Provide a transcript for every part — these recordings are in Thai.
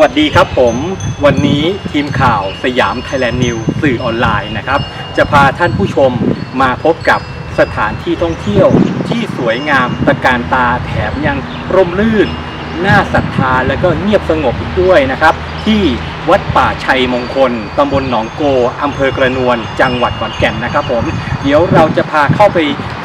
วัสดีครับผม วันนี้ทีมข่าวสยามไทยแลนด์นิวสื่อออนไลน์นะครับ จะพาท่านผู้ชมมาพบกับสถานที่ท่องเที่ยวที่สวยงามตะการตาแถมยังร่มรื่น น่าศรัทธาและก็เงียบสงบอีกด้วยนะครับ ที่ วัดป่าชัยมงคลตำบลหนองโกอำเภอกระนวน จังหวัดขอนแก่นนะครับผม เดี๋ยวเราจะพาเข้าไป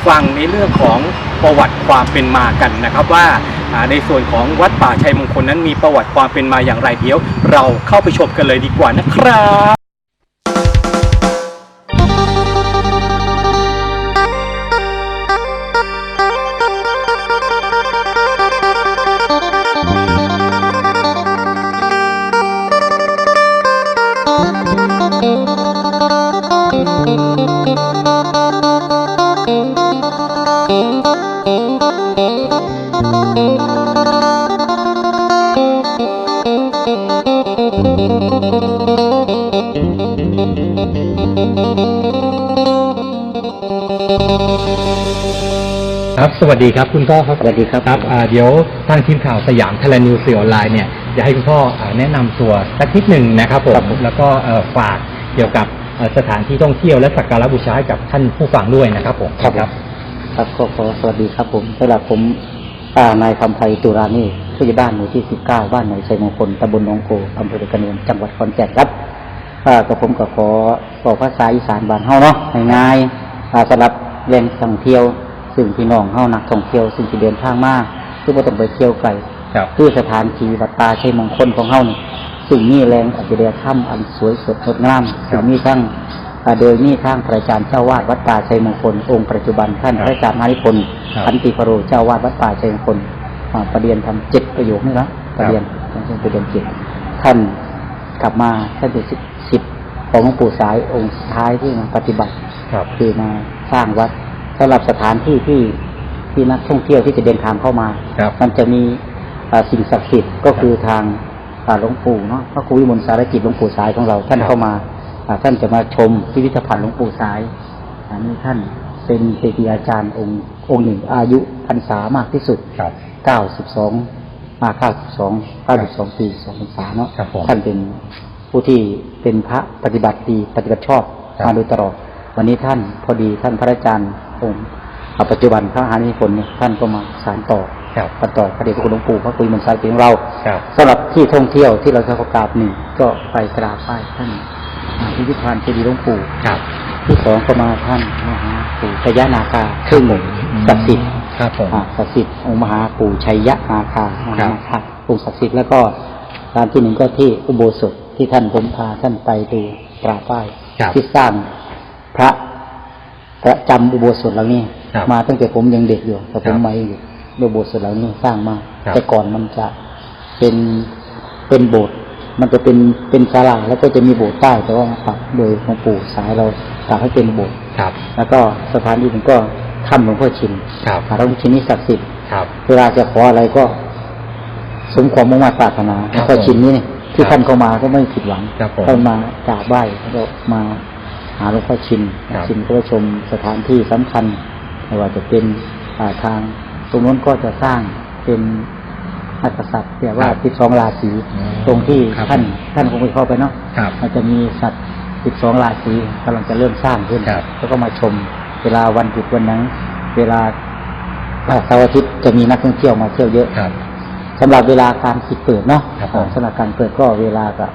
ฟังในเรื่องของประวัติความเป็นมากันนะครับว่าอ่าในส่วนของวัดป่าชัยมงคลนั้นมีประวัติความเป็นมาอย่างไรเดี๋ยว เราเข้าไปชมกันเลยดีกว่านะครับ ครับสวัสดีครับคุณพ่อครับสวัสดีครับครับอ่าเดี๋ยวทางทีมข่าวสยามไทยแลนด์นิวส์ออนไลน์เนี่ยจะให้คุณพ่ออ่าแนะนำตัวสักนิดหนึ่งนะครับผมแล้วก็เอ่อฝากเกี่ยวกับเอ่อสถานที่ท่องเที่ยวและสักการะบูชาให้กับท่านผู้ฟังด้วยนะครับผม ครับ ครับก็ขอสวัสดีครับผมสำหรับผมอ่านายคำไพตุรานี่ผู้ใหญ่บ้านหมู่ที่19บ้านหนองชัยมงคลตำบลหนองโกอำเภอเดชกระนวนจังหวัดขอนแก่นครับอ่ากับผมก็ขอบอกภาษาอีสานบ้านเฮาเนาะง่ายๆอ่าสำหรับแหล่งท่องเที่ยว ซึ่งพี่น้องเฮานักท่องเที่ยวซึ่งจะเดินทางมาซึ่งบ่ต้องไปเที่ยวไกลครับคือสถานที่วัดป่าชัยมงคลของเฮานี่ซึ่งมีแรงอัจฉริยธรรมอันสวยสดงดงามซึ่งมีทั้งอ่า โดยมีทางพระอาจารย์เจ้าวาดวัดป่าชัยมงคลองค์ปัจจุบันท่านพระอาจารย์มานิพนธ์ครับขันติพโรเจ้าวาดวัดป่าชัยมงคลอ่าประเดียนทำเจ็ดประโยคนี่ละประเดียนท่านประเดียนเจ็ดท่านกลับมาท่านเป็นสิบสิบของหลวงปู่สายองค์สุดท้ายที่มาปฏิบัติครับคือมาสร้างวัดสำหรับสถานที่ที่ที่นักท่องเที่ยวที่จะเดินทางเข้ามาครับมันจะมีอ่าสิ่งศักดิ์สิทธิ์ก็คือทางอ่าหลวงปู่เนาะพระครูวิมลสารกิจหลวงปู่สายของเราท่านครับเข้ามาอ่า ท่านจะมาชมพิพิธภัณฑ์หลวงปู่สายอันนี้ท่านเป็นเกจิอาจารย์องค์องค์หนึ่งอายุพรรษามากที่สุดครับ92มา92 92ปี2พรรษาเนาะครับผมท่านเป็นผู้ที่เป็นพระปฏิบัติดีปฏิบัติชอบครับมาโดยตลอด วันนี้ท่านพอดีท่านพระอาจารย์องค์อ่าปัจจุบันพระมหานิพนธ์เนี่ยท่านก็มาสานต่อครับตัดต่อพระเดชพระคุณหลวงปู่พระคุยมันต์สายของเราครับสำหรับที่ท่องเที่ยวที่เราจะประกราบหนึ่งก็ไปกราบไหว้ท่านอ่า พิพิธภัณฑ์เจดีย์หลวงปู่ครับที่สองก็มาท่านมหาปู่ชัยนาคาซึ่งศักดิ์สิทธิ์ครับผมอ่าศักดิ์สิทธิ์องค์มหาปู่ชัยยะนาคามหาครับนาคาองค์ศักดิ์สิทธิ์แล้วก็การที่หนึ่งก็ที่อุโบสถที่ท่านผมพาท่านไปดูกราบไหว้ครับที่สร้างพระประจำอุโบสถเหล่านี้ครับมาตั้งแต่ผมยังเด็กอยู่แต่ผครัมบมาอยู่อุโบสถเหล่านี้สร้างมาครับแต่ก่อนมันจะเป็นเป็นโบสถ์ มันจะเป็นเป็นศาลาแล้วก็จะมีโบสถ์ใต้แต่ว่ามาปรับโดยหลวงปู่สายเราปรับให้เป็นโบสถ์ครับ แล้วก็สถานที่หนึ่งก็ถ้ำหลวงพ่อชินครับหาหลวงพ่อชินนี่ศักดิ์สิทธิ์ครับเวลาจะขออะไรก็ สมความมุ่งมั่นปรารถนาหลครัวบงพ่อชินนี่เนี่ยที่ครับท่านเข้ามาก็ไม่ผิดหวังครับผมท่านมากราบไหว้แล้วก็มาหาหลวงพ่อชินครับชินก็ไปชมสถานที่สำคัญไม่ว่าจะเป็นอ่าทางตรงนู้นก็จะสร้างเป็น นักกษัตริย์เรียกว่าครับสิบสองราศีอืมตรงที่ครับท่านท่านคงไปเข้าไปเนาะครับมันจะมีสัตว์สิบสองราศีกำลังจะเริ่มสร้างขึ้นครับแล้วก็มาชม เวลาวันหยุดวันนั้น เวลาอ่าเสาร์อาทิตย์จะมีนักท่องเที่ยวมาเที่ยวเยอะครับสำหรับเวลาการปิดเปิดเนาะครับผมอ่าสำหรับการเปิดก็เวลาก็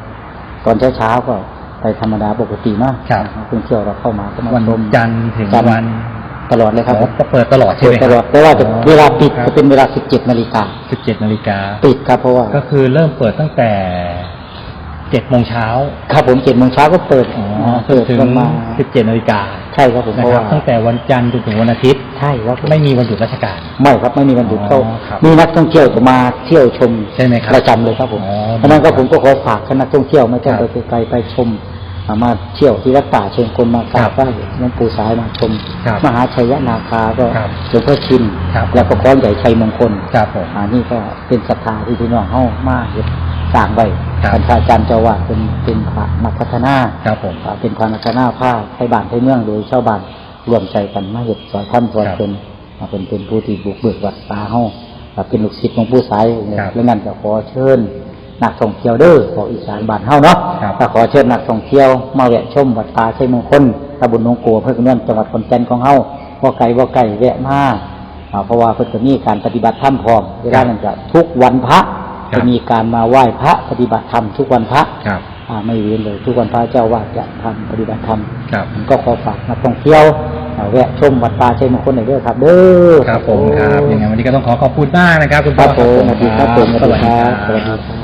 ตอนเช้าๆก็ไปธรรมดาปกติเนาะครับนักท่องเที่ยวเราเข้ามาก็มาวันชมจันทร์ถึงจันทร์วัน ตลอดเลยครับอ๋อจะเปิดตลอดใช่ไหมเปิดตลอดแต่ว่าจะเวลาปิดจะเป็นเวลา 17นาฬิกาสิบเจ็ดนาฬิกาปิดครับเพราะว่าก็คือเริ่มเปิดตั้งแต่เจ็ดโมงเช้าครับผมเจ็ดโมงเช้าก็เปิดอ๋อเปิดถึงลงมาสิบเจ็ดนาฬิกาใช่ครับผมนะเพราะครับ ว่าตั้งแต่วันจันทร์จนถึงวันอาทิตย์ ใช่ครับผมไม่มีวันหยุดราชการ ไม่ครับไม่มีวันหยุดอ๋อเขาครับมีนักท่องเที่ยวจะมาเที่ยวชมใช่ไหมครับประจำเลยครับผมอ๋อเพราะฉะนั้นก็ผมก็ขอฝากคณะท่องเที่ยวไม่ต้องคไปรับไกลๆไปชมอ่า มาเที่ยวที่วัดป่าเชิงคนมากราครับบไหว้หลวงปู่สายมาชมครับมหาชัยนาคาก็ครับหลวงพ่อชินครับแล้วก็คล้องใหญ่ชัยมงคลครับผมอันนี้ก็เป็นศรัทธาที่พี่น้องเฮามาเฮ็ดสร้างไว้ครับท่านพระอาจารย์เจ้าว่าเป็นเป็นพระนักพัฒนาครับผมอ่าเป็นพระนักพัฒนาผ้าไทยบ้านไทยเมืองโดยชาวบ้านรวมใจกันมาเฮ็ดสอยท่านสอยครับเป็นอ่าเป็นเป็นผู้ที่บุกเบิกวัดตาเฮาอ่าเป็นลูกศิษย์ของผู้สายครับแล้วงั้นก็ขอเชิญ นักท่องเที่ยวเด้อของอีสานบ้านเฮาเนาะครับก็ขอเชิญนักท่องเที่ยวมาแวะชมวัดตาชัยมงคลตำบลหนองกัวเพื่อกันนจังหวัดขอนแก่นของเฮาบ่ไกลบ่ไกลแวะมาอ่าเพราะว่าเพิ่นก็มีการปฏิบัติธรรมพร้อมเวลานั้นก็ทุกวันพระครับจะมีการมาไหว้พระปฏิบัติธรรมทุกวันพระครับอ่าไม่เว้นเลย ทุกวันพระเจ้าวาดจะทำปฏิบัติธรรมครับก็ขอฝากนักท่องเที่ยวอ่าแวะชมวัดป่าชัยมงคลหน่อยเด้อครับเด้อครับผมครับยังไงวันนี้ก็ต้องขอขอบคุณมากนะครับคุณคพ่อรับผมสวัสดีครับผมสวัสดีครับสวัสดีครับสวัสดีครับ